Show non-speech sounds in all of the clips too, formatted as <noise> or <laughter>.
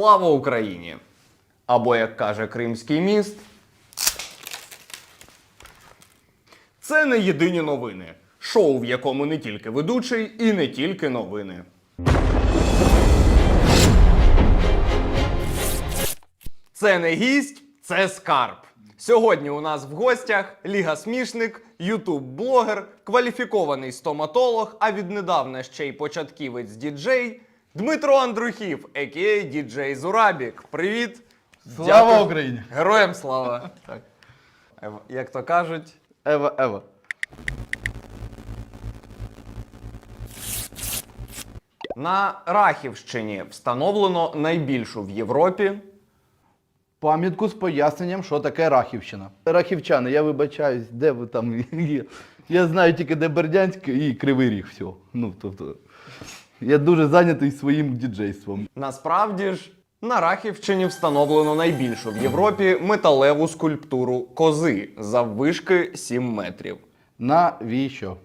Слава Україні! Або, як каже Кримський міст, це не єдині новини. Шоу, в якому не тільки ведучий і не тільки новини. Це не гість, це скарб. Сьогодні у нас в гостях Ліга Смішник, ютуб-блогер, кваліфікований стоматолог, а віднедавна ще й початківець діджей Дмитро Андрухів, а.к.а. діджей Зурабік. Привіт! Слава Дякую. Україні! Героям слава! <laughs> Так. Ев- Як то кажуть, Ева, Ева. на Рахівщині встановлено найбільшу в Європі Пам'ятку з поясненням, що таке Рахівщина. Рахівчани, я вибачаюсь, де ви там є. <laughs> Я знаю тільки де Бердянськ і Кривий Ріг. Все. Ну, тобто, я дуже зайнятий своїм діджейством. Насправді ж, на Рахівщині встановлено найбільшу в Європі металеву скульптуру кози заввишки 7 метрів. Навіщо?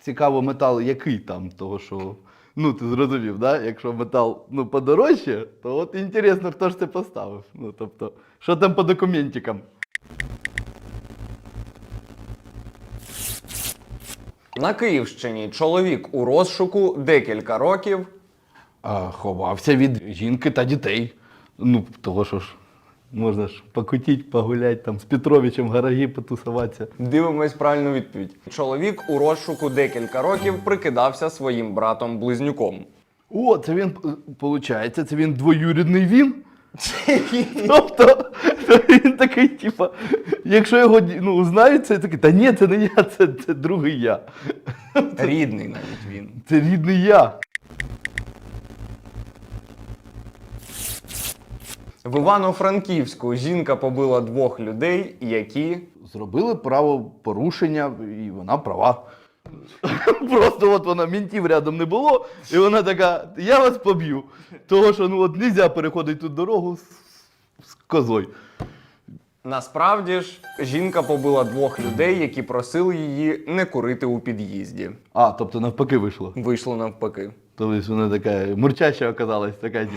Цікаво, метал який там, того що. Ну, ти зрозумів, да? Якщо метал ну, подорожче, то от інтересно, хто ж це поставив. Ну, тобто, що там по документикам? На Київщині чоловік у розшуку декілька років А, ховався від жінки та дітей. Ну, того що ж, можна ж покутіть, погулять, там з Петровичем в гаражі потусуватися. Дивимось правильну відповідь. Чоловік у розшуку декілька років прикидався своїм братом-близнюком. О, це він, виходить, це він двоюрідний він. Тобто, то він такий, типа, якщо його ну, узнають, це такий, та ні, це не я, це, це другий я. Рідний навіть він. Це рідний я. В Івано-Франківську жінка побила двох людей, які Зробили правопорушення, і вона права. <laughs> Просто от вона мінтів рядом не було, і вона така: я вас поб'ю. Того, що ну от нельзя переходити тут дорогу з, з козою. Насправді ж жінка побила двох людей, які просили її не курити у під'їзді. А, тобто навпаки вийшло. Вийшло навпаки. Тобто вона така мурчаща оказалась, така типу.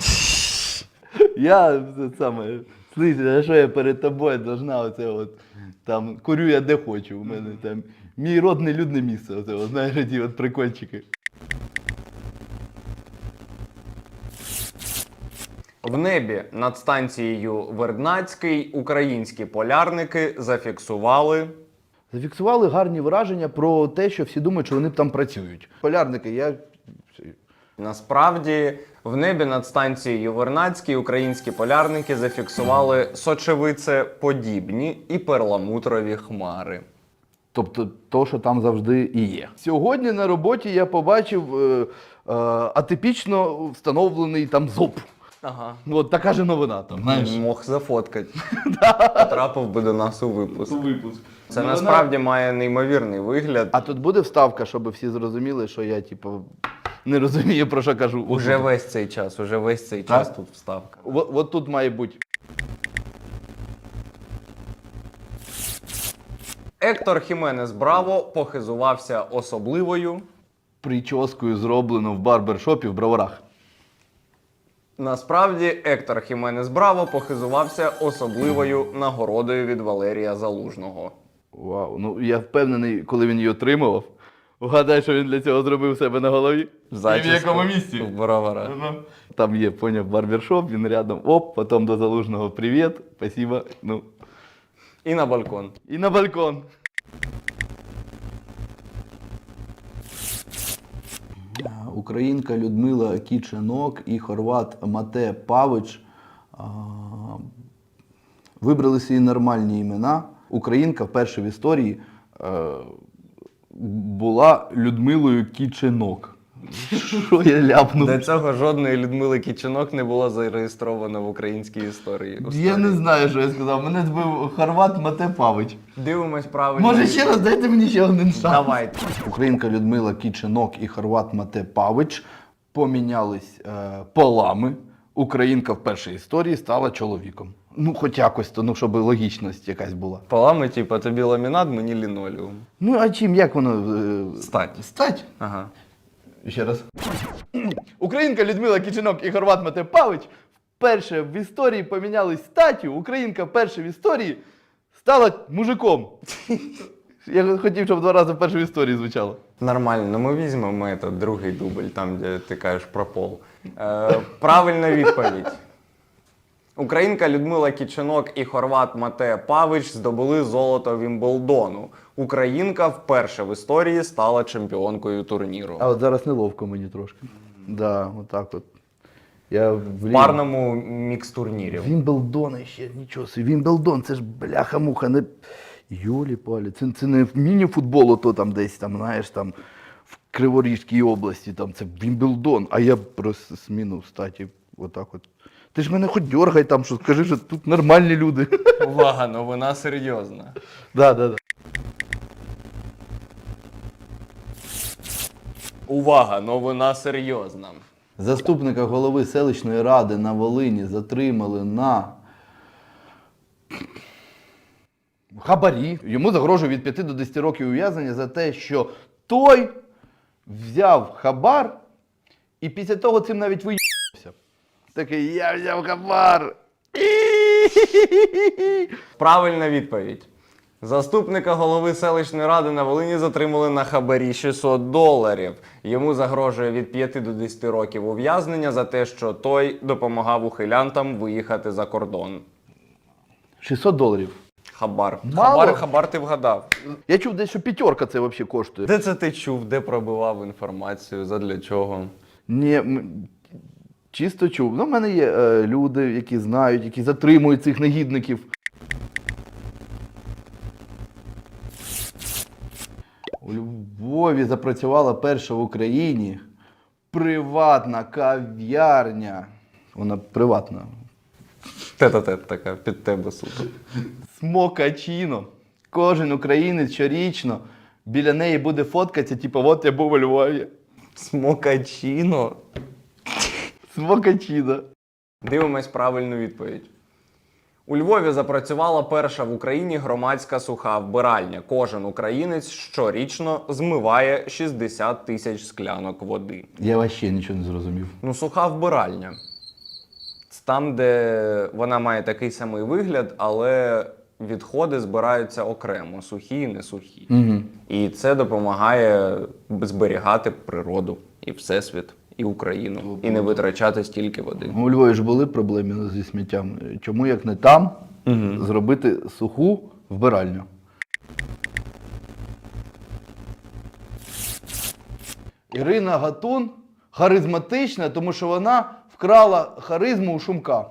Я це саме. А що я перед тобою должна оце от там курю я де хочу. У мене там мій родне людне місце. Оце, от, знаєш, ті от прикольчики. В небі над станцією Вернацький українські полярники зафіксували. Зафіксували гарні враження про те, що всі думають, що вони там працюють. Полярники, я. Насправді, в небі над станцією Вернацький українські полярники зафіксували сочевице-подібні і перламутрові хмари. Тобто, то, що там завжди і є. Сьогодні на роботі я побачив е, е, атипічно встановлений там зоб. Ага. От така же новина там. Знаєш. Мог зафоткати. <laughs> Потрапив би до нас у випуск. випуск. Це насправді має неймовірний вигляд. А тут буде вставка, щоб всі зрозуміли, що я, типу, не розумію, про що кажу. Уже Отут. весь цей час, уже весь цей час тут вставка. От, от тут має бути. Ектор Хіменес Браво похизувався особливою. Прическою зроблено в барбершопі в броварах. Насправді, Ектор Хіменес Браво похизувався особливою нагородою від Валерія Залужного. Вау. Ну я впевнений, коли він її отримував. Вгадай, що він для цього зробив себе на голові. Зачіска І в якому місці? В броварах. Там є, поняв, барбершоп, він рядом. Оп, потім до залужного привіт, спасибо. Ну. І на балкон. І на балкон. Українка Людмила Кіченок і хорват Мате Павич вибрали свої нормальні імена. Українка вперше в історії е, була Людмилою Кіченок. Що я ляпнув? До цього жодної Людмили Кіченок не було зареєстровано в українській історії. Я не знаю, що я сказав. Мене збив хорват Мате Павич. Дивимось правильно. Може ще раз дайте мені ще один шанс. Давайте. Українка Людмила Кіченок і хорват Мате Павич помінялись е, полами. Українка в першій історії стала чоловіком. Ну, хоч якось, то, ну, щоб логічність якась була. Полами, типу, тобі ламінат, мені лінолеум. Ну, а чим, як воно? е, Стать. Стать? Ага. Ще раз. Українка Людмила Кіченок і хорват Мате Павич вперше в історії помінялись статтю, українка вперше в історії стала мужиком. <laughs> Я хотів, щоб два рази вперше в історії звучало. Нормально, ну ми візьмемо другий дубль, там, де ти кажеш про пол. Е, правильна відповідь. Українка Людмила Кіченок і хорват Мате Павич здобули золото Вімблдону. Українка вперше в історії стала чемпіонкою турніру. А от зараз неловко мені трошки. Да, отак от. Я в В парному мікс-турнірі. Вімблдон ще нічого собі. Вімблдон, це ж бляха-муха, не. Юлі палі. Це, це не міні-футбол, то там десь там, знаєш, там в Криворізькій області, там це Вімблдон, а я просто зміну статі. Отак от. Ти ж мене хоч дергай там, що скажи, що тут нормальні люди. Увага, новина серйозна. да, да, да. Увага, новина серйозна. Заступника голови селищної ради на Волині затримали на хабарі. Йому загрожує від 5 до 10 років ув'язнення за те, що той взяв хабар і після того цим навіть виїбався. Такий, я взяв хабар. <laughs> Правильна відповідь. Заступника голови селищної ради на Волині затримали на хабарі 600 доларів. Йому загрожує від 5 до 10 років ув'язнення за те, що той допомагав ухилянтам виїхати за кордон. 600 доларів. Хабар. Мало? Хабар, хабар ти вгадав. Я чув десь, що п'ятерка це взагалі коштує. Де це ти чув, де пробивав інформацію, задля чого? Ні, м- чисто чув. Ну, в мене є е, люди, які знають, які затримують цих негідників. У Львові запрацювала перша в Україні приватна кав'ярня. Вона приватна. Тет-а-тет така під тебе суто. Смокачино. Кожен українець щорічно біля неї буде фоткатися, типу, от я був у Львові. Смокачіно. Смокачино. Дивимось правильну відповідь. У Львові запрацювала перша в Україні громадська суха вбиральня. Кожен українець щорічно змиває 60 тисяч склянок води. Я вообще нічого не зрозумів. Ну, суха вбиральня. Це там, де вона має такий самий вигляд, але відходи збираються окремо, сухі і не сухі. Угу. І це допомагає зберігати природу і всесвіт, і Україну, і не витрачати стільки води. У Львові ж були проблеми зі сміттям. Чому як не там зробити суху вбиральню? Ірина Гатун харизматична, тому що вона вкрала харизму у шумка.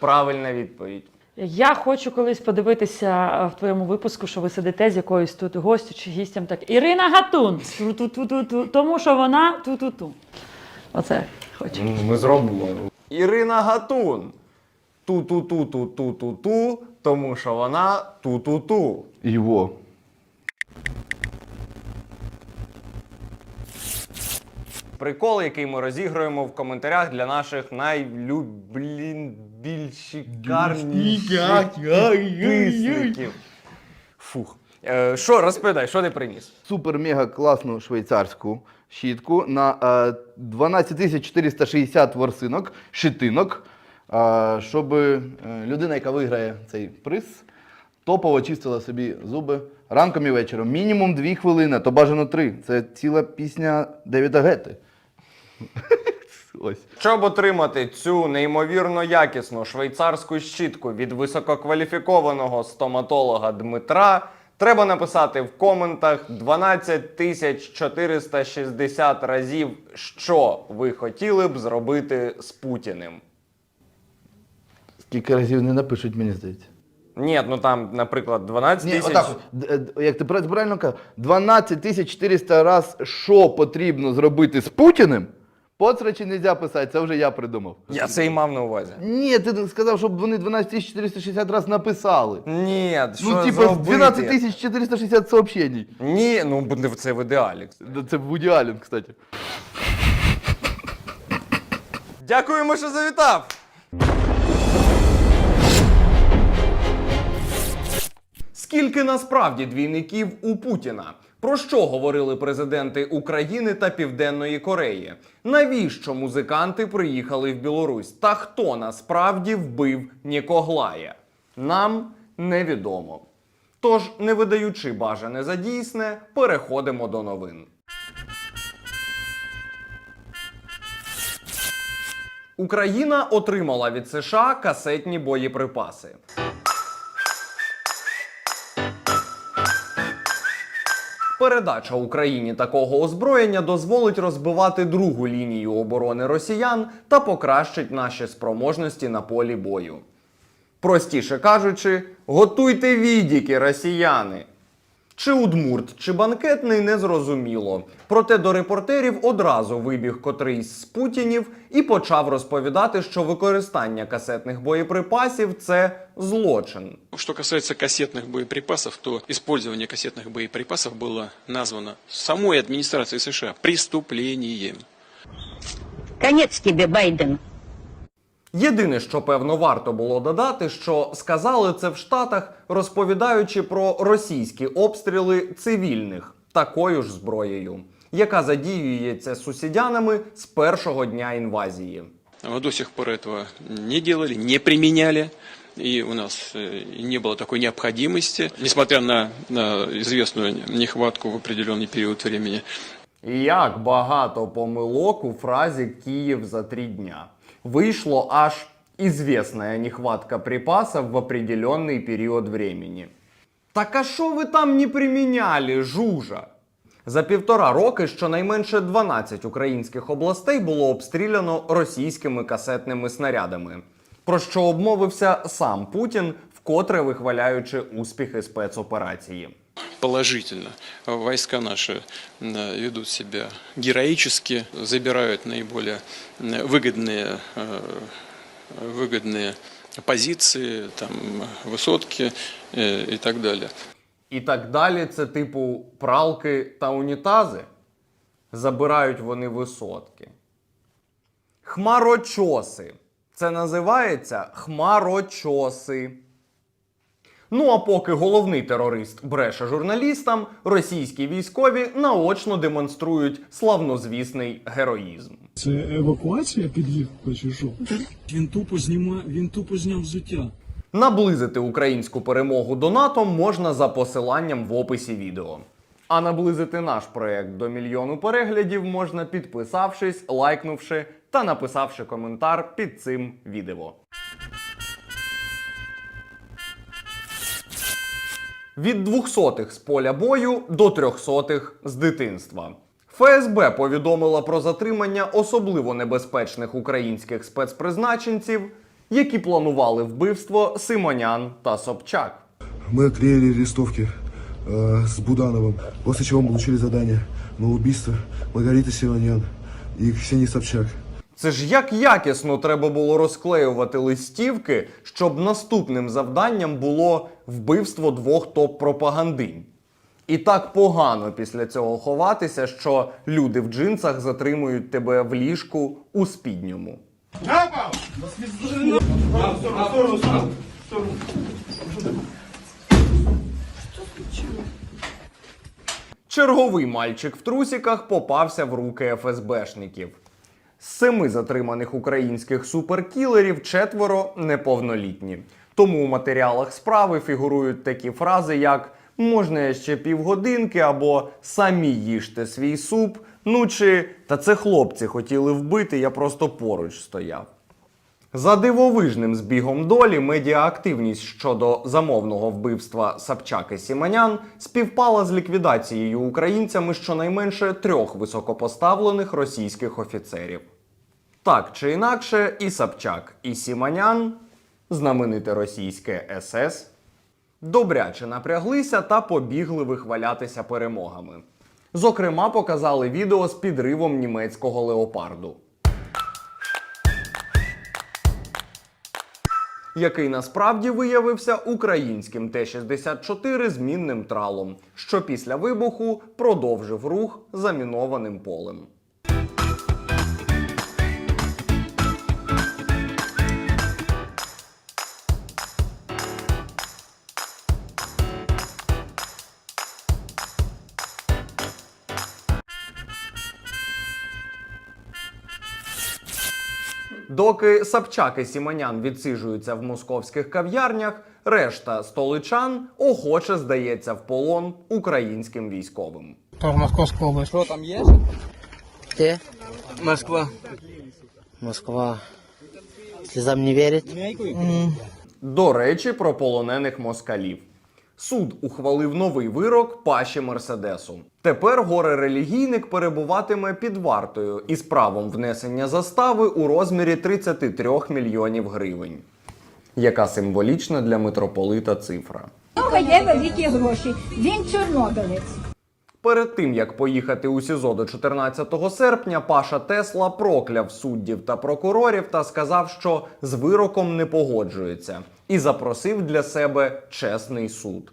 Правильна відповідь. Я хочу колись подивитися е, в твоєму випуску, що ви сидите з якоюсь тут гостю чи гістям так. Ірина Гатун! Ту-ту-ту-ту-ту, Тому що вона ту-ту-ту. Оце хочу. Ми зробимо. Ірина Гатун. Ту-ту-ту-ту-ту-ту-ту, тому що вона ту-ту-ту. Його. Прикол, який ми розігруємо в коментарях для наших найлюблінбільші підписників. Фух. Е, Що, розповідай, що ти приніс? Супер-мега класну швейцарську щітку на е, 12 460 ворсинок, щитинок, е, щоб е, людина, яка виграє цей приз, топово чистила собі зуби ранком і вечором. Мінімум 2 хвилини, то бажано 3. Це ціла пісня Девіда Гети. Ось. Щоб отримати цю неймовірно якісну швейцарську щітку від висококваліфікованого стоматолога Дмитра, треба написати в коментах 12 460 разів, що ви хотіли б зробити з Путіним. Скільки разів не напишуть, мені здається. Ні, ну там, наприклад, 12 Ні, тисяч. отак. Д- д- як ти прав- правильно кажеш, 12 400 раз, що потрібно зробити з Путіним, поцрачі не можна писати, це вже я придумав. Я це і мав на увазі. Ні, ти сказав, щоб вони 12 460 раз написали. Ні, що ну, типу, зробити? 12 460 сообщений. Ні, ну буде це в ідеалі. Да, Це Вуді Аллен, кстати. Дякуємо, що завітав! Скільки насправді двійників у Путіна? Про що говорили президенти України та Південної Кореї? Навіщо музиканти приїхали в Білорусь? Та хто насправді вбив Нікоглая? Нам невідомо. Тож, не видаючи бажане за дійсне, переходимо до новин. Україна отримала від США касетні боєприпаси. Передача Україні такого озброєння дозволить розбивати другу лінію оборони росіян та покращить наші спроможності на полі бою. Простіше кажучи, готуйте відіки, росіяни. Чи удмурт, чи банкетний незрозуміло. Проте до репортерів одразу вибіг котрийсь з путінів і почав розповідати, що використання касетних боєприпасів це злочин. Что касается кассетных боеприпасов, то использование кассетных боеприпасов было названо самой администрацией США преступлением. Конец тебе, Байден. Єдине, що певно варто було додати, що сказали це в Штатах, розповідаючи про російські обстріли цивільних такою ж зброєю, яка задіюється сусідянами з першого дня інвазії. Мы до сих пор этого не делали, не применяли. И у нас э, не было такой необходимости, несмотря на, на известную нехватку в определенный период времени. Як багато помилок у фразі Київ за три дня. Вийшло аж известная нехватка припасов в определенный период времени. Так а що ви там не приміняли, жужа? За півтора роки щонайменше 12 українських областей було обстріляно російськими касетними снарядами, про що обмовився сам Путін, вкотре вихваляючи успіхи спецоперації Положительно. Войска наши э, ведут себя героически, забирают наиболее э, выгодные, э, выгодные позиции, там, высотки э, и так далее. І так далі, це типу пралки та унітази. Забирають вони висотки. Хмарочоси. Це називається хмарочоси. Ну а поки головний терорист бреше журналістам, російські військові наочно демонструють славнозвісний героїзм. Це евакуація під'їхала чи що? Він тупо зніма, він тупо зняв взуття. Наблизити українську перемогу до НАТО можна за посиланням в описі відео. А наблизити наш проект до мільйону переглядів можна підписавшись, лайкнувши та написавши коментар під цим відео. Від 200-х з поля бою до 300-х з дитинства. ФСБ повідомила про затримання особливо небезпечних українських спецпризначенців, які планували вбивство Симонян та Собчак. Мы клеили листовки э, с Будановым, после чего мы получили задание на убийство Маргариты Симонян и Ксении Собчак. Це ж як якісно треба було розклеювати листівки, щоб наступним завданням було вбивство двох топ-пропагандинь. І так погано після цього ховатися, що люди в джинсах затримують тебе в ліжку у спідньому. Черговий мальчик в трусіках попався в руки ФСБшників. З семи затриманих українських суперкілерів четверо неповнолітні. Тому у матеріалах справи фігурують такі фрази, як можна ще півгодинки або самі їжте свій суп. Ну чи та це хлопці хотіли вбити, я просто поруч стояв. За дивовижним збігом долі медіаактивність щодо замовного вбивства Сапчак і Сіманян співпала з ліквідацією українцями щонайменше трьох високопоставлених російських офіцерів. Так чи інакше, і Сапчак, і Сіманян, знамените російське СС, добряче напряглися та побігли вихвалятися перемогами. Зокрема, показали відео з підривом німецького леопарду. який насправді виявився українським Т-64 змінним тралом, що після вибуху продовжив рух замінованим полем. Доки Сапчак і Сіманян відсиджуються в московських кав'ярнях, решта столичан охоче здається в полон українським військовим. Где? Москва. Москва. Слезам не верит? До речі, про полонених москалів. Суд ухвалив новий вирок Паші Мерседесу. Тепер горе-релігійник перебуватиме під вартою із правом внесення застави у розмірі 33 мільйонів гривень. Яка символічна для митрополита цифра. є великі гроші. Він чорнобилець. Перед тим як поїхати у СІЗО до 14 серпня, Паша Тесла прокляв суддів та прокурорів та сказав, що з вироком не погоджується, і запросив для себе чесний суд.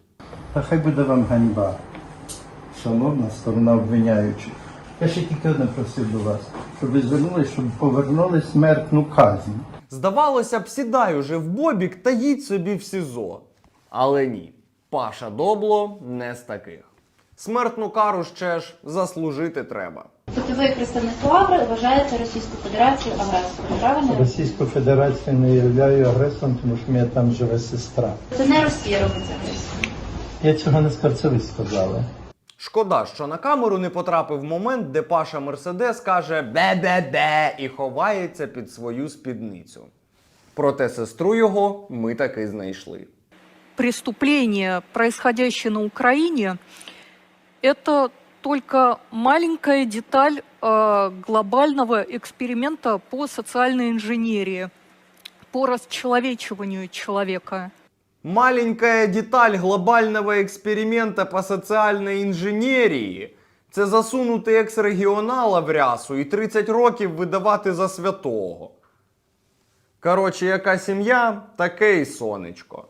Та хай буде вам ганьба, шановна сторона обвиняючих. Я ще тільки одне просив до вас, щоб ви звернулись, щоб повернули смертну казнь. Здавалося б, сідай уже в бобік та їдь собі в СІЗО. Але ні, Паша Добло не з таких. Смертну кару ще ж заслужити треба. Тобто ви, представник Лаври, вважаєте Російську Федерацію агресором, правильно? Російську Федерацію не являю агресором, тому що в мене там живе сестра. Це не Росія робить агресію. Я цього не скажу, це ви сказали. Шкода, що на камеру не потрапив момент, де Паша Мерседес каже бе-бе-бе і ховається під свою спідницю. Проте сестру його ми таки знайшли. преступления, происходящие на Украине, это только маленькая деталь э, глобального эксперимента по социальной инженерии, по расчеловечиванию человека. Маленькая деталь глобального експеримента по соціальній інженерії це засунути екс-регіонала в рясу і 30 років видавати за святого. Коротше, яка сім'я, таке й сонечко.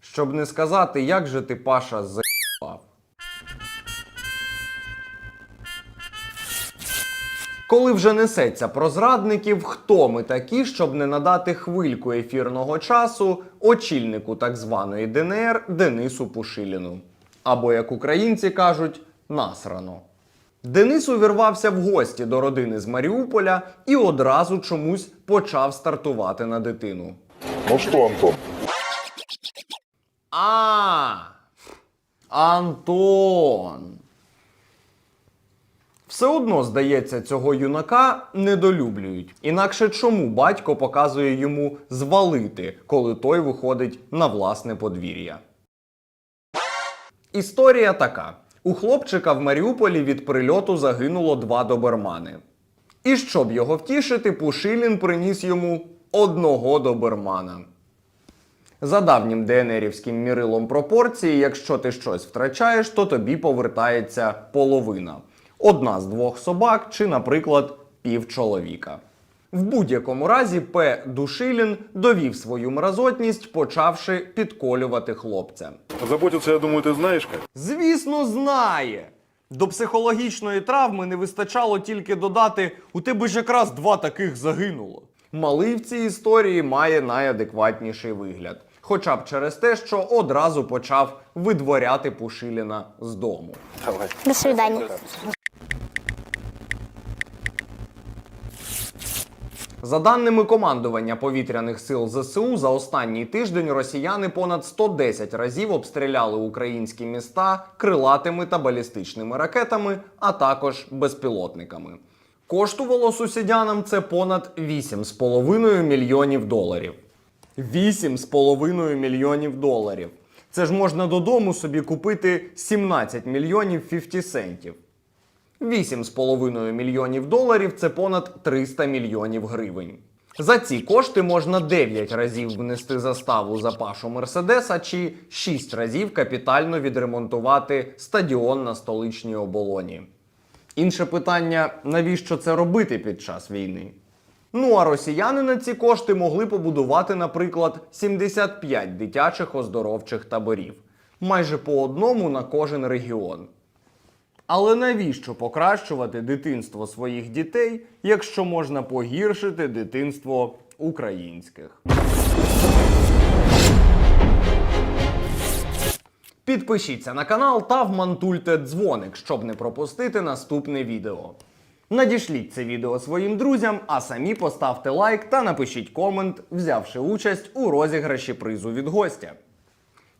Щоб не сказати, як же ти Паша заїбав. Коли вже несеться про зрадників, хто ми такі, щоб не надати хвильку ефірного часу очільнику так званої ДНР Денису Пушиліну. Або, як українці кажуть, насрано. Денис увірвався в гості до родини з Маріуполя і одразу чомусь почав стартувати на дитину. Ну что, Антон? А, Антон. Все одно, здається, цього юнака недолюблюють. Інакше чому батько показує йому звалити, коли той виходить на власне подвір'я. Історія така: у хлопчика в Маріуполі від прильоту загинуло два добермани. І щоб його втішити, Пушилін приніс йому одного добермана. За давнім ДНРівським мірилом пропорції, якщо ти щось втрачаєш, то тобі повертається половина. Одна з двох собак чи, наприклад, пів чоловіка. В будь-якому разі П. Душилін довів свою мразотність, почавши підколювати хлопця. Заботиться, я думаю, ты знаешь как. Звісно, знає. До психологічної травми не вистачало тільки додати: у тебе ж якраз два таких загинуло. Малий в цій історії має найадекватніший вигляд. Хоча б через те, що одразу почав видворяти Пушиліна з дому. До свидання. За даними командування повітряних сил ЗСУ, за останній тиждень росіяни понад 110 разів обстріляли українські міста крилатими та балістичними ракетами, а також безпілотниками. Коштувало сусідянам це понад 8,5 мільйонів доларів. 8,5 мільйонів доларів. Це ж можна додому собі купити 17 мільйонів 50 центів. 8,5 мільйонів доларів це понад 300 мільйонів гривень. За ці кошти можна 9 разів внести заставу за пашу Мерседеса чи 6 разів капітально відремонтувати стадіон на столичній оболоні. Інше питання: навіщо це робити під час війни? Ну а росіяни на ці кошти могли побудувати, наприклад, 75 дитячих оздоровчих таборів, майже по одному на кожен регіон. Але навіщо покращувати дитинство своїх дітей, якщо можна погіршити дитинство українських? Підпишіться на канал та вмантуйте дзвоник, щоб не пропустити наступне відео. Надішліть це відео своїм друзям, а самі поставте лайк та напишіть комент, взявши участь у розіграші призу від гостя.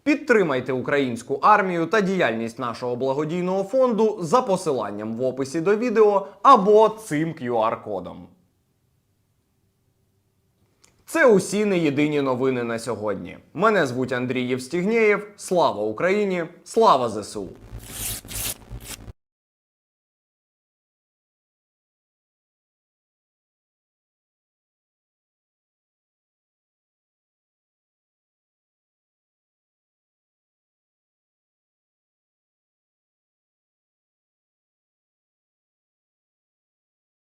Підтримайте українську армію та діяльність нашого благодійного фонду за посиланням в описі до відео або цим QR-кодом. Це усі не єдині новини на сьогодні. Мене звуть Андрій Євстігнєєв. Слава Україні! Слава ЗСУ!